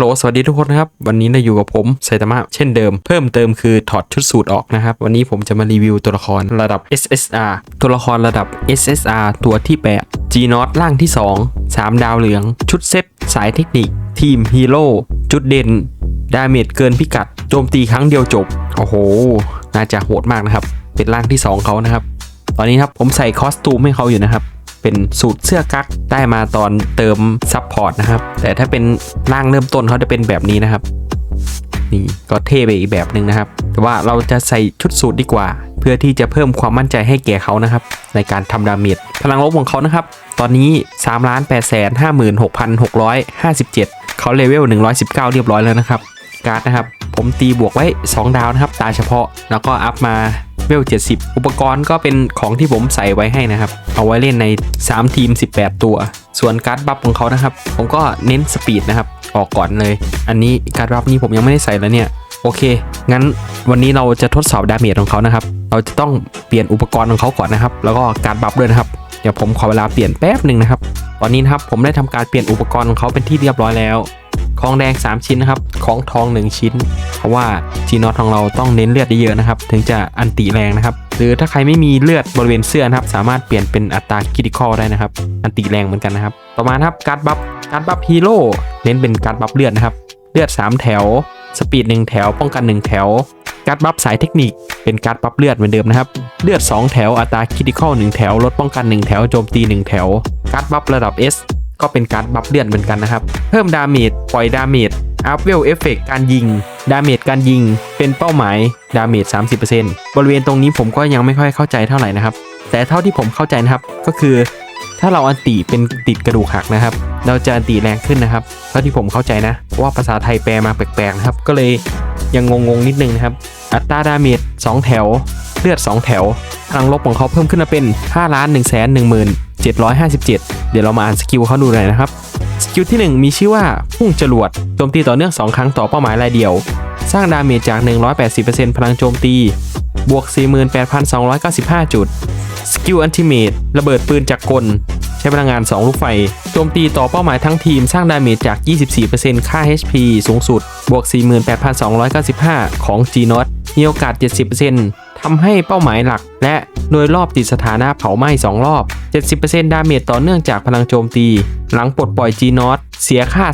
ฮัลโหลสวัสดีทุกคนนะครับ วันนี้เราอยู่กับผมไซตามะเช่นเดิม เพิ่มเติมคือถอดชุดสูตรออกนะครับ วันนี้ผมจะมารีวิวตัวละครระดับ SSR ตัวละครระดับ SSR ตัวที่ 8 G n o t ร่างที่ 2 3 ดาวเหลือง ชุดเซตสายเทคนิค ทีมฮีโร่จุดเด่น ดาเมจเกินพิกัด โจมตีครั้งเดียวจบ โอ้โห น่าจะโหดมากนะครับ เป็นร่างที่ 2เขานะครับ ตอนนี้ครับผมใส่คอสตูมให้เขาอยู่นะครับ เป็นสูตรเสื้อกั๊กได้มาตอนเติมซับพอร์ตนะครับ แต่ถ้าเป็นร่างเริ่มต้นเขาจะเป็นแบบนี้นะครับ นี่ก็เท่ไปอีกแบบหนึ่งนะครับ แต่ว่าเราจะใส่ชุดสูตรดีกว่า เพื่อที่จะเพิ่มความมั่นใจให้แก่เขานะครับ ในการทำดาเมจพลังลบของเขานะครับ ตอนนี้3 8 5 6 6 5 7 เขาเลเวล119 เรียบร้อยแล้วนะครับ การ์ดนะครับ ผมตีบวกไว้ 2 ดาวนะครับ ตาเฉพาะแล้วก็อัพมา เวล 70 อุปกรณ์ก็เป็นของที่ผมใส่ไว้ให้นะครับ เอาไว้เล่นใน 3 ทีม 18 ตัว ส่วนการ์ดบัฟของเขานะครับ ผมก็เน้นสปีดนะครับ ออกก่อนเลย อันนี้การ์ดบัฟนี้ผมยังไม่ได้ใส่แล้วเนี่ย โอเค งั้นวันนี้เราจะทดสอบดาเมจของเขานะครับ เราจะต้องเปลี่ยนอุปกรณ์ของเขาก่อนนะครับ แล้วก็การ์ดบัฟด้วยนะครับ เดี๋ยวผมขอเวลาเปลี่ยนแป๊บหนึ่งนะครับ ตอนนี้นะครับผมได้ทำการเปลี่ยนอุปกรณ์ของเขาเป็นที่เรียบร้อยแล้ว ของแดง 3 ชิ้นนะครับ ของทอง 1 ชิ้น เพราะว่าจีนอตของเราต้องเน้นเลือดเยอะๆนะครับ ถึงจะอันติแรงนะครับ หรือถ้าใครไม่มีเลือดบริเวณเสื้อนะครับ สามารถเปลี่ยนเป็นอัตราคิดิคอลได้นะครับ อันติแรงเหมือนกันนะครับ ต่อมาครับการ์ดบัฟ การ์ดบัฟฮีโร่ เน้นเป็นการ์ดบัฟเลือดนะครับ เลือด 3 แถว สปีด 1 แถว ป้องกัน 1 แถว การ์ดบัฟสายเทคนิค เป็นการ์ดบัฟเลือดเหมือนเดิมนะครับ เลือด 2 แถว อัตราคิดิคอล1แถว ลดป้องกัน 1 แถว โจมตี 1 แถว การ์ดบัฟระดับ S ก็เป็นการบัฟเลือดเหมือนกันนะครับ เพิ่มดาเมจปล่อยดาเมจอัพเวลเอฟเฟกการยิง ดาเมจการยิง เป็นเป้าหมาย ดาเมจ 30%บริเวณตรงนี้ผมก็ยังไม่ค่อยเข้าใจเท่าไหร่นะครับ แต่เท่าที่ผมเข้าใจนะครับ ก็คือ ถ้าเราอันติเป็นติดกระดูกหักนะครับ เราจะอันติแรงขึ้นนะครับ เท่าที่ผมเข้าใจนะเพราะว่าภาษาไทยแปลมาแปลกๆนะครับ ก็เลยยังงงๆนิดนึงนะครับ อัตราดาเมจ2แถว เลือด 2 แถวพลังลบของเขาเพิ่มขึ้นมาเป็น5ล้าน1 1 1 757 เดี๋ยวเรามาอ่านสกิลเขาดูหน่อยนะครับ สกิลที่ 1 มีชื่อว่าพุ่งจรวดโจมตีต่อเนื่อง 2 ครั้งต่อเป้าหมายรายเดียว สร้างดาเมจจาก 180%พลังโจมตี บวก 48,295 จุด สกิลอันติเมตระเบิดปืนจากกล ใช้พลังงาน 2 ลูกไฟ โจมตีต่อเป้าหมายทั้งทีม สร้างดาเมจจาก 24%ค่า HP สูงสุด บวก 48,295 ของ g n o t มีโอกาส 70%ทำให้เป้าหมายหลักและ โดยรอบติดสถานะเผาไหม้ 2 รอบ 70%ดาเมจต่อเนื่องจากพลังโจมตี หลังปลดปล่อย g n o t เสียค่า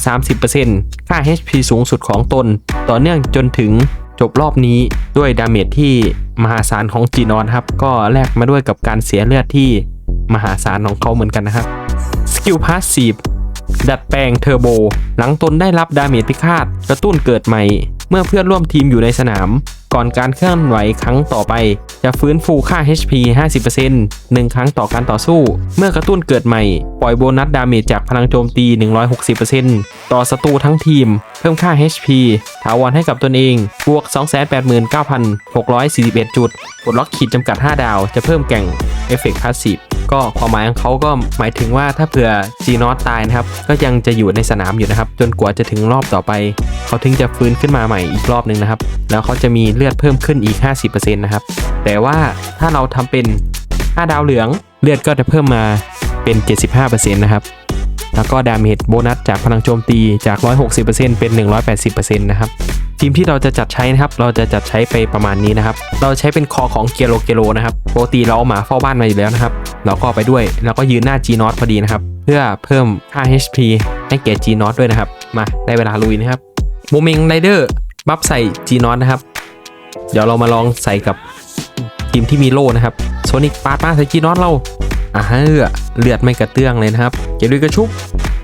30%ค่า HP สูงสุดของตน ต่อเนื่องจนถึงจบรอบนี้ด้วยดาเมจที่มหาศาลของ g n o t ครับ ก็แลกมาด้วยกับการเสียเลือดที่มหาศาลของเขาเหมือนกันนะครับสกิลพาสซีฟดัดแปลงเทอร์โบ หลังตนได้รับดาเมจพิฆาตกระตุ้นเกิดใหม่ เมื่อเพื่อนร่วมทีมอยู่ในสนาม ก่อนการเคลื่อนไหวครั้งต่อไป จะฟื้นฟูค่า HP 50% 1 ครั้งต่อการต่อสู้ เมื่อกระตุ้นเกิดใหม่ ปล่อยโบนัสดาเมจจากพลังโจมตี 160%ต่อศัตรูทั้งทีม เพิ่มค่า HP ถาวรให้กับตนเอง บวก 289,641 จุดปลดล็อกขีดจำกัด 5 ดาว จะเพิ่มแก่งเอฟเฟกต์พาสซีฟก็ความหมายของเขาก็หมายถึงว่าถ้าเผื่อ G n o t ตายนะครับ ก็ยังจะอยู่ในสนามอยู่นะครับ จนกว่าจะถึงรอบต่อไป เขาถึงจะฟื้นขึ้นมาใหม่อีกรอบหนึ่งนะครับ แล้วเขาจะมีเลือดเพิ่มขึ้นอีก 50%นะครับ แต่ว่าถ้าเราทำเป็น 5 ดาวเหลือง เลือดก็จะเพิ่มมาเป็น 75%นะครับ แล้วก็ดาเมจโบนัสจากพลังโจมตีจาก 160%เป็น 180%นะครับทีมที่เราจะจัดใช้นะครับ เราจะจัดใช้ไปประมาณนี้นะครับ เราใช้เป็นคอของเกโลเกโลนะครับ ปกติเราเอาหมาเฝ้าบ้านมาอยู่แล้วนะครับ เราก็ไปด้วย แล้วก็ยืนหน้า G n o t พอดีนะครับ เพื่อเพิ่มค่า HP ให้แก่ G n o t ด้วยนะครับ มาได้เวลาลุยนะครับ โมเมงไรเดอร์บัฟใส่ G n o t นะครับ เดี๋ยวเรามาลองใส่กับทีมที่มีโล่นะครับโซนิกปาดมาใส่ G n o t เราอ่าเฮ้อเลือดไม่กระเตื้องเลยนะครับ เกลุยกระชุบ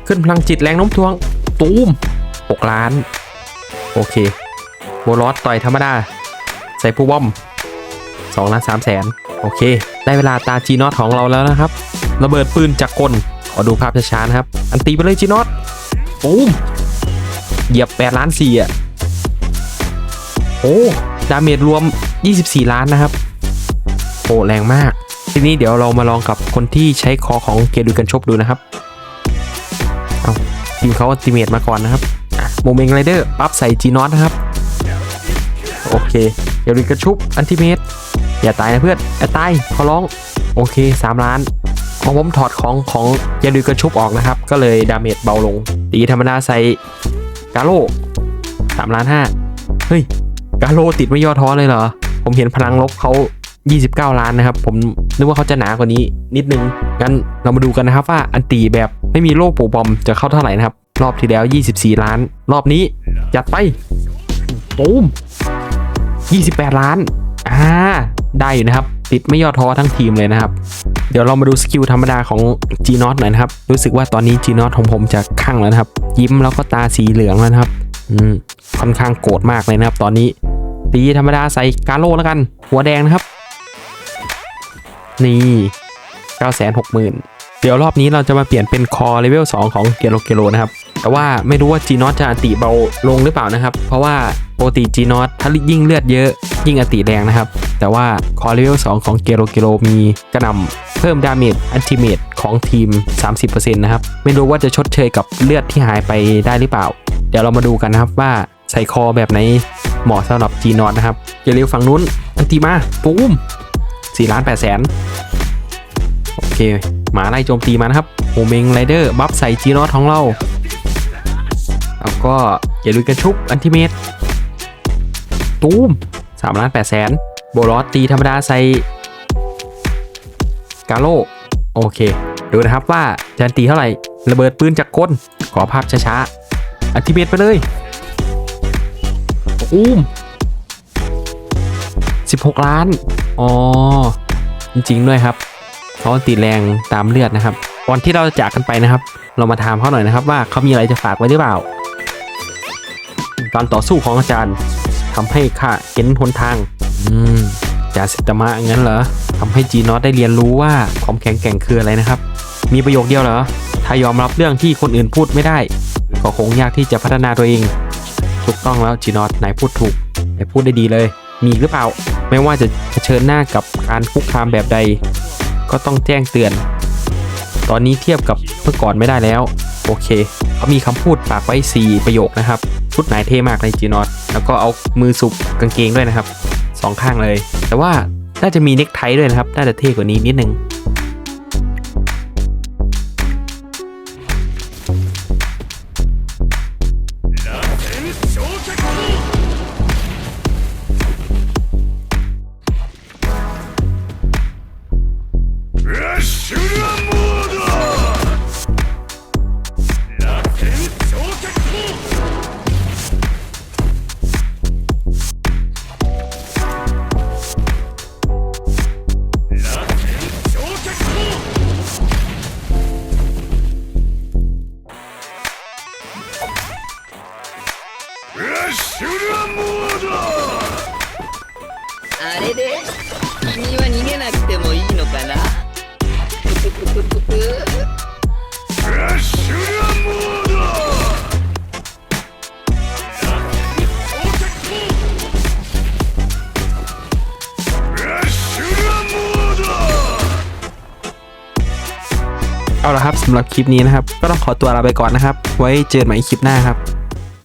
ขึ้นพลังจิตแรงโน้มถ่วง ตูม 6 ล้าน โอเคโบลอสต่อยธรรมดา ใส่ผู้บอม2ล้าน3แสนโอเค ได้เวลาตาจีนอตของเราแล้วนะครับ ระเบิดปืนจากกลขอดูภาพช้าๆนะครับ อันตีไปเลยจีนอตตูม เหยียบ8ล้าน4อะโอ้ดาเมจรวม 24 ล้านนะครับโอ้แรงมาก ทีนี้เดี๋ยวเรามาลองกับคนที่ใช้คอของเกดูกันชบดูนะครับเอาทีมเขาอัติเมตมาก่อนนะครับโมเมงไรเดอร์ปั๊บใส่จีนอตนะครับโอเคเดี๋ยวรีกระชุบอันติเมตอย่าตายนะเพื่อนอย่าตายขอร้องโอเค 3 ล้านของผมถอดของของยาดูกระชุบออกนะครับ ก็เลยดาเมจเบาลงตีธรรมดาใส่ กาโลสามล้านห้าเฮ้ย กาโลติดไม่ย่อท้อเลยเหรอ ผมเห็นพลังลบเขา 29 ล้านนะครับ ผมนึกว่าเขาจะหนากว่านี้นิดนึง งั้นเรามาดูกันนะครับว่าอันตีแบบไม่มีโล่ปูบอมจะเข้าเท่าไหร่นะครับ รอบที่แล้ว 24 ล้าน รอบนี้จัดไปตูม28 ล้าน อ่า ได้อยู่นะครับ ติดไม่ย่อท้อทั้งทีมเลยนะครับ เดี๋ยวเรามาดูสกิลธรรมดาของ G n o t หน่อยนะครับ รู้สึกว่าตอนนี้ G n o t ของผมจะข้างแล้วนะครับ ยิ้มแล้วก็ตาสีเหลืองแล้วนะครับ อืม ค่อนข้างโกรธมากเลยนะครับ ตอนนี้ตีธรรมดาใส่กาโลแล้วกัน หัวแดงนะครับ นี่960,000 เดี๋ยวรอบนี้เราจะมาเปลี่ยนเป็นคอเลเวล2ของเกโลเกโลนะครับ แต่ว่าไม่รู้ว่า G n o t จะติเบาลงหรือเปล่านะครับ เพราะว่า ปกติ G n o t ถ้ายิ่งเลือดเยอะ ยิ่งอติแรงนะครับ แต่ว่าคอเลเวล2ของเกโลเกโลมีกระนำเพิ่มดาเมจอันติเมตของทีม 30%นะครับ ไม่รู้ว่าจะชดเชยกับเลือดที่หายไปได้หรือเปล่า เดี๋ยวเรามาดูกันนะครับว่าใส่คอแบบไหนเหมาะสำหรับ G n o t นะครับอย่าเร็วฝั่งนู้นอันติมาปุ้ม4ล้าน8แสนโอเคหมาไล่โจมตีมานะครับโอเมงไรเดอร์บัฟใส่จีนอตของเราแล้วก็อย่าลืมกันชุบอันติเมต ตูม3ล้าน8แสนโบลอสตีธรรมดาใส่กาโลโอเค ดูนะครับว่าจะตีเท่าไหร่ ระเบิดปืนจากก้นขอภาพช้าๆอัติเมตไปเลยตูม16 ล้าน อ๋อ จริงๆด้วยครับเขาตีแรงตามเลือดนะครับ ก่อนที่เราจะจากกันไปนะครับ เรามาถามเขาหน่อยนะครับว่าเขามีอะไรจะฝากไว้หรือเปล่า การต่อสู้ของอาจารย์ ทำให้ข้าเห็นหนทาง อืมจาสิตมะงั้นเหรอทำให้จีนอตได้เรียนรู้ว่าความแข็งแกร่งคืออะไรนะครับ มีประโยคเดียวเหรอ ถ้ายอมรับเรื่องที่คนอื่นพูดไม่ได้ ก็คงยากที่จะพัฒนาตัวเอง ถูกต้องแล้วจีนอตนายพูดถูกนายพูดได้ดีเลย มีอีกหรือเปล่า ไม่ว่าจะเผชิญหน้ากับการคุกคามแบบใด ก็ต้องแจ้งเตือน ตอนนี้เทียบกับเมื่อก่อนไม่ได้แล้ว โอเค เขามีคำพูดฝากไว้ 4 ประโยคนะครับ ชุดไหนเท่มากเลยจีนอตแล้วก็เอามือสุบกางเกงด้วยนะครับสองข้างเลย แต่ว่าน่าจะมีเน็กไทด้วยนะครับ น่าจะเท่กว่านี้นิดนึง あれで君は逃げなくてもいいのかなぷくぷくぷくドラッシュラモードラッシュラモード เอาละครับสำหรับคลิปนี้นะครับ ก็ต้องขอตัวลาไปก่อนนะครับ ไว้เจอกันใหม่คลิปหน้าครับ